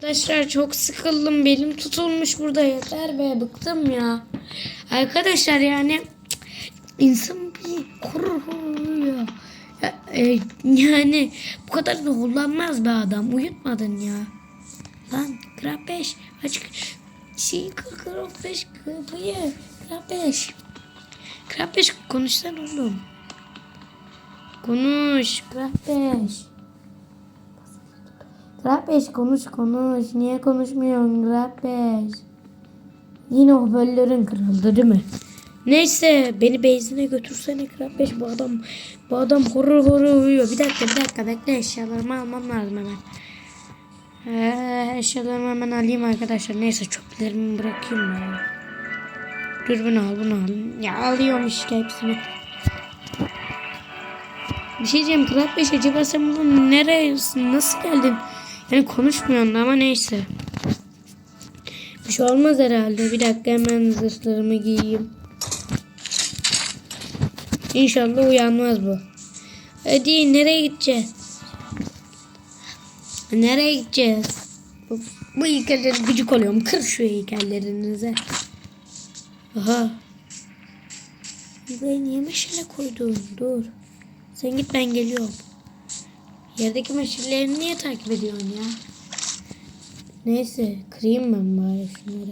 Arkadaşlar çok sıkıldım. Belim tutulmuş burada. Yeter be bıktım ya. Arkadaşlar yani insan bir korkuyor. E, yani bu kadar da kullanmaz be adam. Uyutmadın ya. Lan Grab 5 aç şey 5 kapıyı Grab 5 Grab 5 konuşsan oğlum. Konuş Grab 5 Grab 5 konuş konuş. Niye konuşmuyorsun 5? Yine hoparlörün kırıldı değil mi? Neyse beni benzine götürsene 5 bu adam bu adam horur horur uyuyor. Bir dakika bir dakika bekle eşyalarımı almam lazım hemen. Ee, eşyalarımı hemen alayım arkadaşlar. Neyse çöplerimi bırakayım ben. Dur bunu al bunu al. Ya alıyorum işte hepsini. Bir şey diyeceğim Kral 5 acaba sen buradan nereye nasıl geldin? Yani konuşmuyorsun ama neyse. Bir şey olmaz herhalde. Bir dakika hemen zırhlarımı giyeyim. İnşallah uyanmaz bu. Hadi nereye gideceğiz? Nereye gideceğiz? Bu, bu heykelleri gıcık oluyorum. Kır şu heykellerinize. Aha. Buraya niye meşale koydun? Dur. Sen git ben geliyorum. Yerdeki meşaleleri niye takip ediyorsun ya? Neyse kırayım ben bari şunları.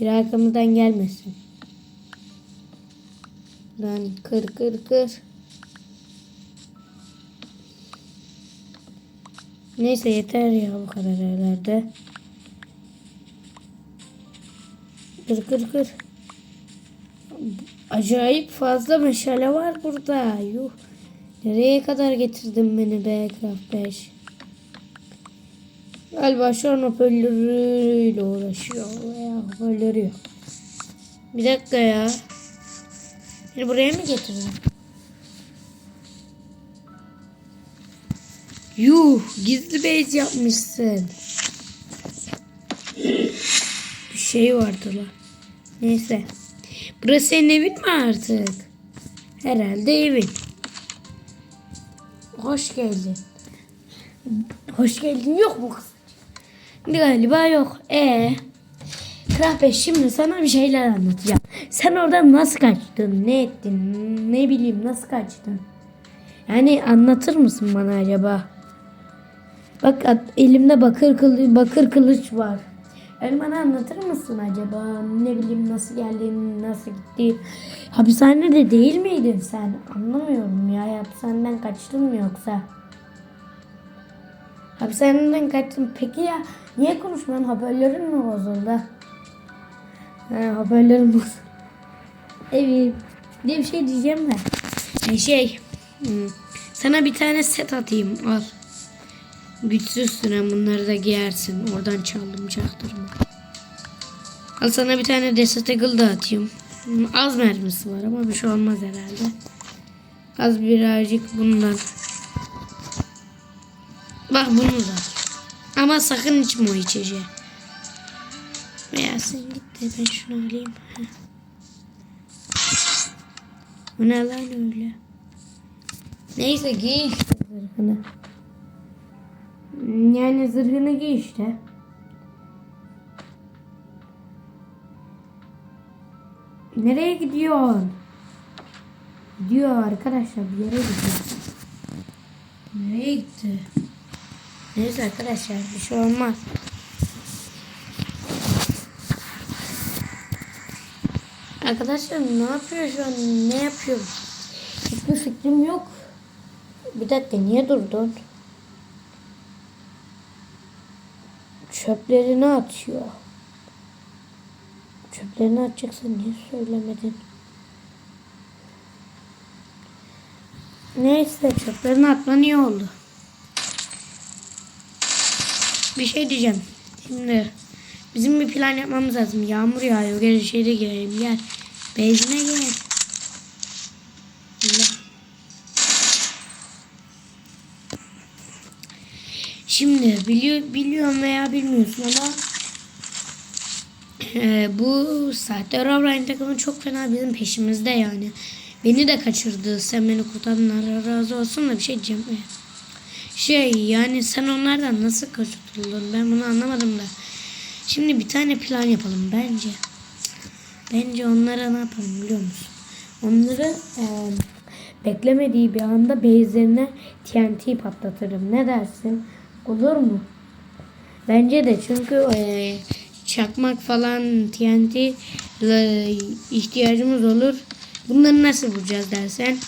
Bir arkamızdan gelmesin. Lan kır kır kır. Neyse yeter ya bu kadar herhalde. Kır kır kır. Acayip fazla meşale var burada. Yuh. Nereye kadar getirdin beni be Craft 5? Galiba şu an hoparlörüyle uğraşıyor. Veya hoparlörü yok. Bir dakika ya. Beni buraya mı getirdin? Yuh gizli base yapmışsın. Bir şey vardı lan. Neyse. Burası senin evin mi artık? Herhalde evin. Hoş geldin. Hoş geldin yok mu kız? Galiba yok. E Kral şimdi sana bir şeyler anlatacağım. Sen oradan nasıl kaçtın? Ne ettin? Ne bileyim nasıl kaçtın? Yani anlatır mısın bana acaba? Bak elimde bakır kılıç, bakır kılıç var. Yani bana anlatır mısın acaba? Ne bileyim nasıl geldin, nasıl gittin? Hapishanede değil miydin sen? Anlamıyorum ya. Hapishaneden kaçtın mı yoksa? Hapishaneden kaçtın. Peki ya niye konuşmuyorsun? Hoparlörün mü bozuldu? He hoparlörüm bozuldu. Evet. Bir şey diyeceğim de. Şey. hmm, Sana bir tane set atayım. Al. Güçsüzsün hem bunları da giyersin. Oradan çaldım çaktırma. Al sana bir tane destekli da atayım. Az mermisi var ama bir şey olmaz herhalde. Az birazcık bundan. Bak bunu da. Ama sakın içme o içeceği. Veya sen git de ben şunu alayım. Bu ne lan öyle? Neyse giy işte. Yani zırhını giy işte. Nereye gidiyorsun? Gidiyor arkadaşlar bir yere gidiyor. Nereye gitti? Neyse arkadaşlar bir şey olmaz. Arkadaşlar ne yapıyor şu an? Ne yapıyor? Hiçbir fikrim yok. Bir dakika niye durdun? Çöplerini atıyor. Çöplerini atacaksan niye söylemedin? Neyse çöplerini atman iyi oldu. Bir şey diyeceğim. Şimdi bizim bir plan yapmamız lazım. Yağmur yağıyor. Gel içeri girelim. Gel. Bezine gel. Biliyor, biliyorum veya bilmiyorsun ama e, bu saatte Herobrine takımı çok fena bizim peşimizde yani. Beni de kaçırdı. Sen beni kurtardın. Allah razı olsun da bir şey diyeceğim. Şey yani sen onlardan nasıl kurtuldun ben bunu anlamadım da. Şimdi bir tane plan yapalım bence. Bence onlara ne yapalım biliyor musun? Onları e, beklemediği bir anda base'lerine TNT patlatırım. Ne dersin? Olur mu? Bence de çünkü e, çakmak falan TNT e, ihtiyacımız olur. Bunları nasıl bulacağız dersen.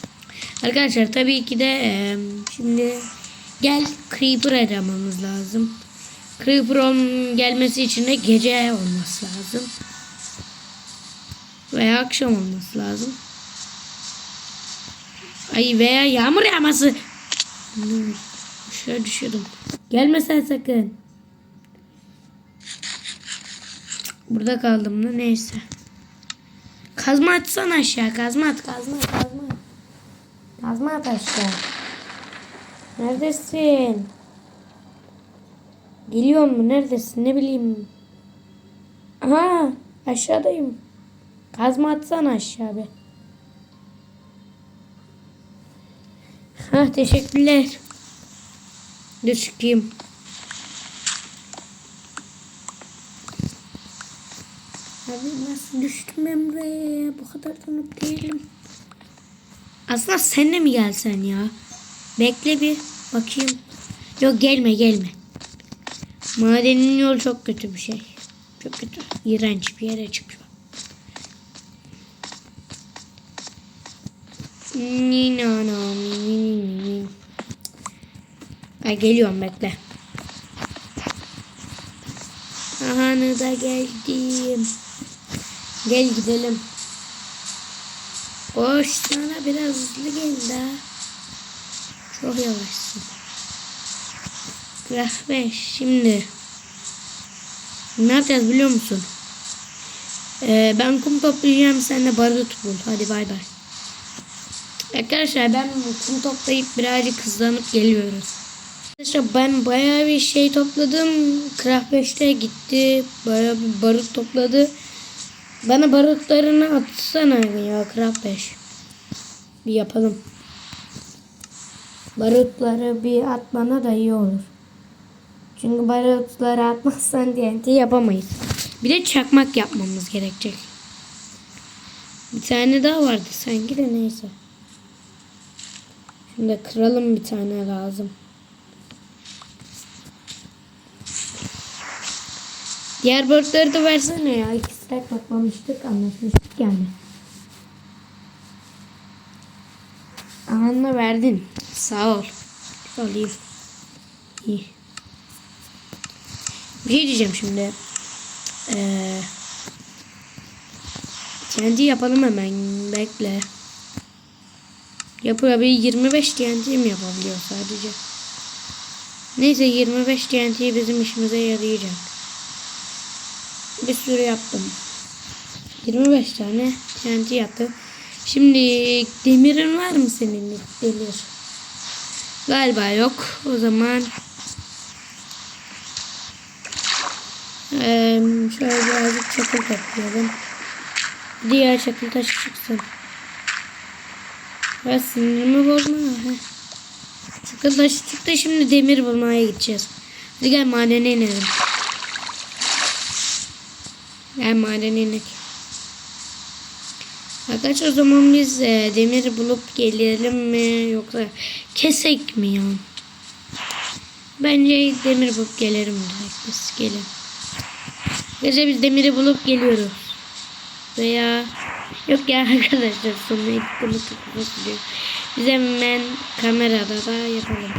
Arkadaşlar tabii ki de e, şimdi gel Creeper aramamız lazım. Creeper gelmesi için de gece olması lazım. Veya akşam olması lazım. Ay veya yağmur yağması. Hmm, Şöyle düşüyordum. Gelme sen sakın. Burada kaldım da neyse. Kazma atsana aşağı. Kazma at, kazma kazma. Kazma at aşağı. Neredesin? Geliyor mu? Neredesin? Ne bileyim. Aha aşağıdayım. Kazma atsana aşağı be. Ha teşekkürler. Dur çıkayım. Abi nasıl düştüm Emre? Bu kadar da not değilim. Aslında sen de mi gelsen ya? Bekle bir bakayım. Yok gelme gelme. Madenin yolu çok kötü bir şey. Çok kötü. İğrenç bir yere çıkıyor. Ni na na ni Ben geliyorum bekle. Aha da geldim. Gel gidelim. Koş sana biraz hızlı gel daha. Çok yavaşsın. Graf 5 şimdi. Ne yapacağız biliyor musun? Ee, ben kum toplayacağım sen de barut bul. Hadi bay bay. Arkadaşlar ben kum toplayıp birazcık hızlanıp geliyoruz. Arkadaşlar ben bayağı bir şey topladım. Craft 5'te gitti. Bayağı bir barut topladı. Bana barutlarını atsana ya Craft 5. Bir yapalım. Barutları bir at bana da iyi olur. Çünkü barutları atmazsan TNT yapamayız. Bir de çakmak yapmamız gerekecek. Bir tane daha vardı sanki de neyse. Şimdi kıralım bir tane lazım. Diğer barutları da versene ya. İki stack toplamıştık anlaşmıştık yani. Anla verdin. Sağ ol. Alayım. İyi. Bir şey diyeceğim şimdi. Ee, kendi yapalım hemen. Bekle. Yapıyor bir 25 TNT mi yapabiliyor sadece? Neyse 25 TNT bizim işimize yarayacak. Bir sürü yaptım. 25 tane TNT yaptım. Şimdi demirin var mı senin demir? Galiba yok. O zaman Eee şöyle birazcık çakıl toplayalım. Diğer çakıl taşı çıksın. Ve sinirimi bozma. Çakıl taşı çıktı şimdi demir bulmaya gideceğiz. Hadi gel madene inelim. Gel madene inek. Arkadaşlar o zaman biz e, demir bulup gelelim mi yoksa kesek mi ya? Bence demir bulup gelelim direkt biz gelin. Gece biz demiri bulup geliyoruz. Veya yok ya arkadaşlar sonra editimi tutmak diyor. Biz hemen kamerada da yapalım.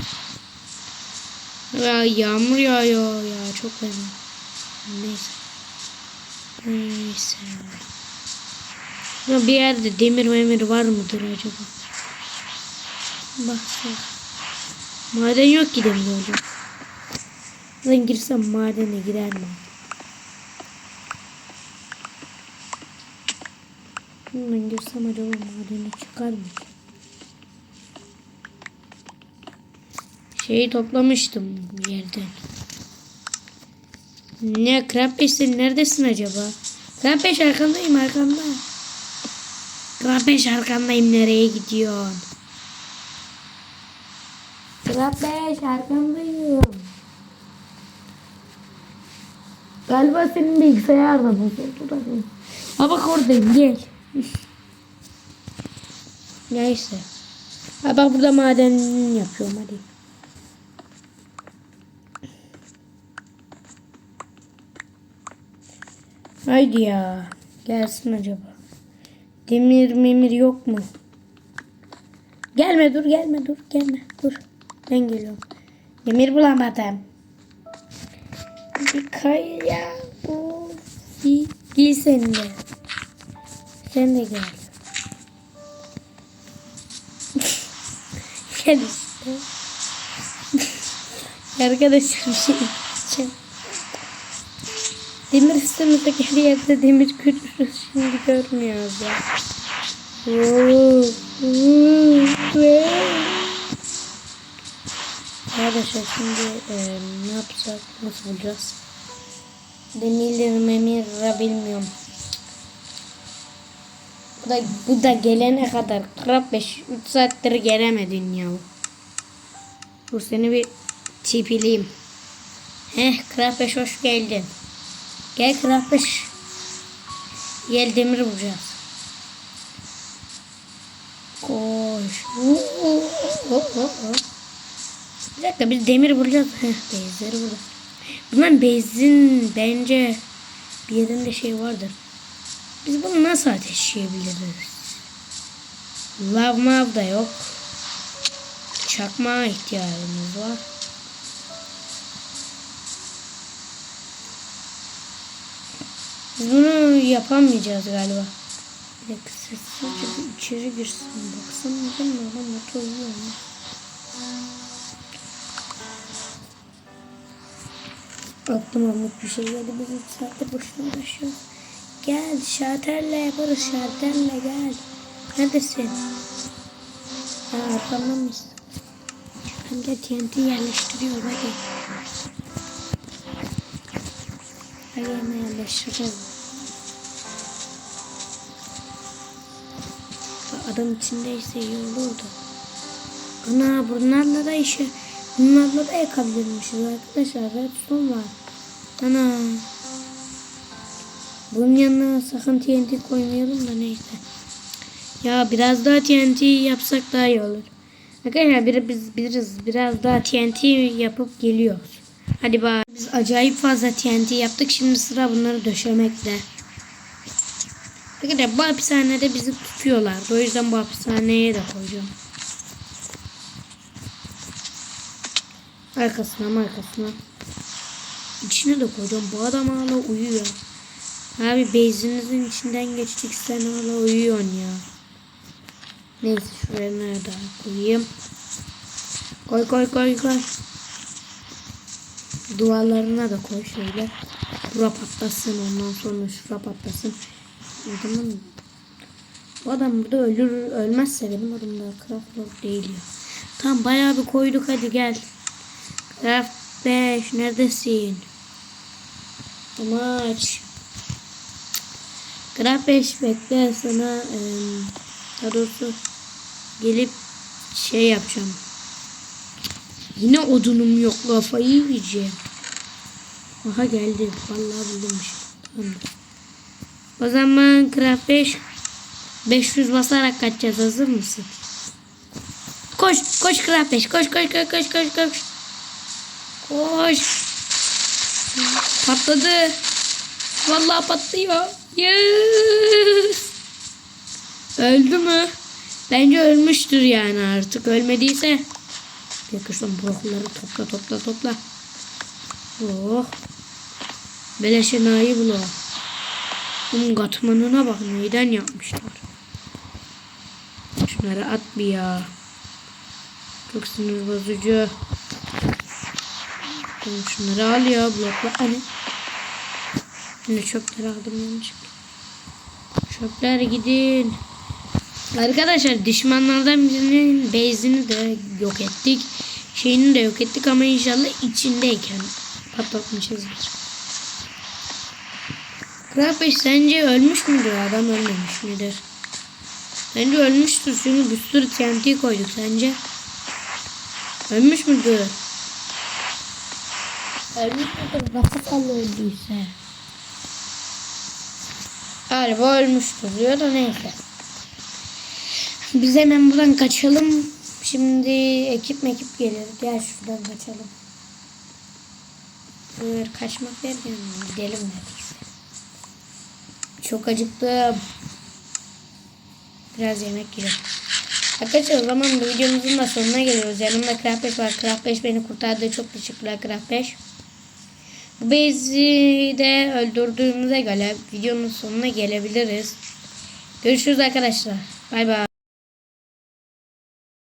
Ya yağmur yağıyor ya çok fena. Neyse. Neyse. Ya bir yerde demir memir var mıdır acaba? Baksana. Maden yok ki demir hocam. Ben girsem madene girer mi? Ben girsem acaba madene çıkar mı? Şeyi toplamıştım bir yerden. Ne Krampes sen neredesin acaba? Krampes arkandayım arkanda. Krampes arkandayım nereye gidiyorsun? Kral 5 arkamdayım. Galiba senin bilgisayar da bozuldu da. değil. Ha bak oradayım gel. Neyse. Ha bak burada maden yapıyorum hadi. Haydi ya. Gelsin acaba. Demir memir yok mu? Gelme dur gelme dur gelme dur. Ben geliyorum. Demir bulamadım. Bir kaya bu. Gel, sen de. Sen de gel. gel işte. Arkadaşlar bir şey. Demir üstümüzdeki her yerde demir görürüz. Şimdi görmüyoruz ya. Arkadaşlar şimdi e, ne yapacak? Nasıl bulacağız? Demir memir bilmiyorum. Bu da, bu da gelene kadar 45 3 saattir gelemedin ya. Bu seni bir tipileyim. Heh Krapeş hoş geldin. Gel Krapeş. Gel demir bulacağız. Koş. Oo, oo, oo, oo. Bir dakika biz demir bulacağız. Bezleri burada. Bunların bezin bence bir yerinde şey vardır. Biz bunu nasıl ateşleyebiliriz? Lav mav da yok. Çakmağa ihtiyacımız var. Biz bunu yapamayacağız galiba. Bir dakika sessizce içeri girsin. Baksana adam adam mutlu oluyor mu? Aklıma mutlu bir şey geldi. Biz 3 saattir boşuna uğraşıyoruz. Gel şarterle yaparız şarterle gel. Neredesin? Ha arkamda mısın? Hem de TNT yerleştiriyor hadi. Hadi hemen Adam içindeyse iyi olurdu. Ana bunlarla da işe bunlarla da yakabilirmişiz arkadaşlar. Redstone var. Ana. Bunun yanına sakın TNT koymayalım da neyse. Ya biraz daha TNT yapsak daha iyi olur. Arkadaşlar bir, biz biliriz biraz daha TNT yapıp geliyoruz. Hadi bak biz acayip fazla TNT yaptık. Şimdi sıra bunları döşemekte. Arkadaşlar bu hapishanede bizi tutuyorlar. O yüzden bu hapishaneye de koyacağım. Arkasına arkasına. İçine de koyacağım. Bu adam hala uyuyor. Abi bezinizin içinden geçtik sen hala uyuyorsun ya. Neyse şuraya nerede koyayım. Koy koy koy koy. Duvarlarına da koy şöyle. Bura patlasın ondan sonra şura patlasın. Mı? Bu adam burada ölür ölmezse benim adım da Craft değil ya. Tamam bayağı bir koyduk hadi gel. Craft 5 neredesin? Amaç. Craft 5 bekle sana e, daha doğrusu gelip şey yapacağım. Yine odunum yok kafayı yiyeceğim. Aha geldi. Vallahi buldum bir şey. Tamam. O zaman Craft 5 500 basarak kaçacağız. Hazır mısın? Koş, koş Craft 5. Koş, koş, koş, koş, koş, koş. Koş. Patladı. Vallahi patlıyor. Yes. Öldü mü? Bence ölmüştür yani artık. Ölmediyse. Yakıştan blokları topla topla topla. Oh. Beleşe nayi blok. Bunun katmanına bak neyden yapmışlar. Şunları at bir ya. Çok sinir bozucu. Oğlum Şunları al ya blokla. Hani. Şimdi çöpleri aldım yanlışlıkla. Çöpler gidin. Arkadaşlar düşmanlardan birinin base'ini de yok ettik. Şeyini de yok ettik ama inşallah içindeyken patlatmışızdır. Krapeş sence ölmüş müdür? Adam ölmemiş midir? Bence ölmüştür çünkü bir sürü TNT koyduk sence. Ölmüş müdür? Ölmüş müdür? Nasıl kallı öldüyse? Galiba ölmüştür diyor da neyse. Biz hemen buradan kaçalım. Şimdi ekip mekip gelir. Gel şuradan kaçalım. Dur, kaçmak derken gidelim neredeyse. Çok acıktım. Biraz yemek yiyelim. Arkadaşlar o zaman bu videomuzun da sonuna geliyoruz. Yanımda 5 var. 5 beni kurtardı. Çok teşekkürler 5. Bu bezi de öldürdüğümüze göre videonun sonuna gelebiliriz. Görüşürüz arkadaşlar. Bay bay.